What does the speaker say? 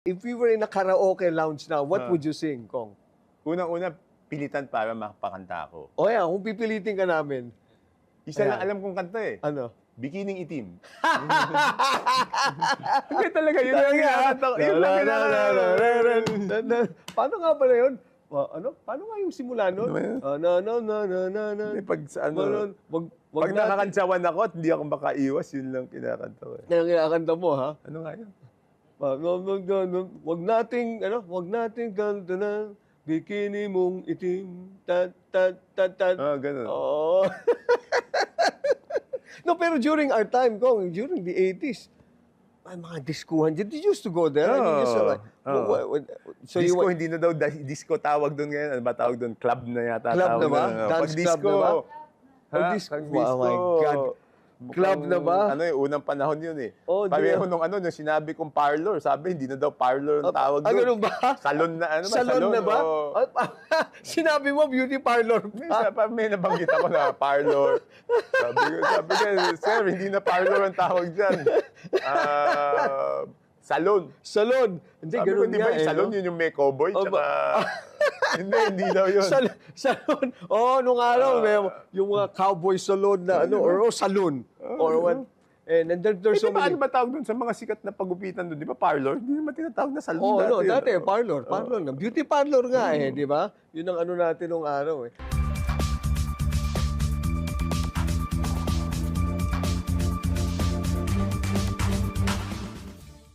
If we were in a karaoke lounge now, what Ah. would you sing, Kong? Unang-una, pilitan para makapakanta ako. O yan, kung pipilitin ka namin, Isa Ayan. lang alam kong kanta eh. ano? Bikining itim. Hindi talaga, yun lang. Yun lang kinakanta ko. Paano nga pala yun? Ah, ano? Paano nga yung simula nun? Ano ba yun? Ah, na, na, na, na, na, na. Pag sa Ano, ano, wag, wag pag nakakantsawan ako at hindi ako makaiwas, yun lang kinakanta ko eh. Yan ang kinakanta mo, ha? Ano nga yun? Wag, nating, ano, wag nating kanta na bikini mong itim. Tat, tat, tat, tat. Ah, ganun. Oo. no, pero during our time, Kong, during the 80s, ay, mga diskuhan. Did you used to go there? I mean, just, uh, Oo. wa- wa- so disco, you, hindi na daw da- disco tawag doon ngayon. Ano ba tawag doon? Club na yata Club tawag na ba? Ano, Dance Pag club disco, na ba? Ha? Pag disco- Pag Oh my God. Club na ba? Ano eh, unang panahon yun eh. Oh, Pareho nung ano, nung sinabi kong parlor, sabi hindi na daw parlor ang tawag ah, doon. ganun ba? Salon na, ano ba? Salon, na ba? oo. Ah, Sinabi mo, beauty parlor pa. may nabanggit ako na parlor. Sabi ko, sabi ko, sir, hindi na parlor ang tawag dyan. Ah, salon. Salon. Hindi, Sabi ko, ganun di nga ba yung eh, salon, no? yun yung may cowboy, Oh, tsaka... hindi, hindi daw yun. Sal- salon. Oh, nung araw, may, yung mga cowboy salon na ano, or oh, saloon. Or what. Eh, nandun Eh, there's di so ba, many. ano ba tawag doon sa mga sikat na pagupitan doon? Di ba parlor? Hindi naman tinatawag na salon Oh, dati. no, yun. dati, parlor. Parlor. na. Beauty parlor nga eh, di ba? Yun ang ano natin nung araw eh.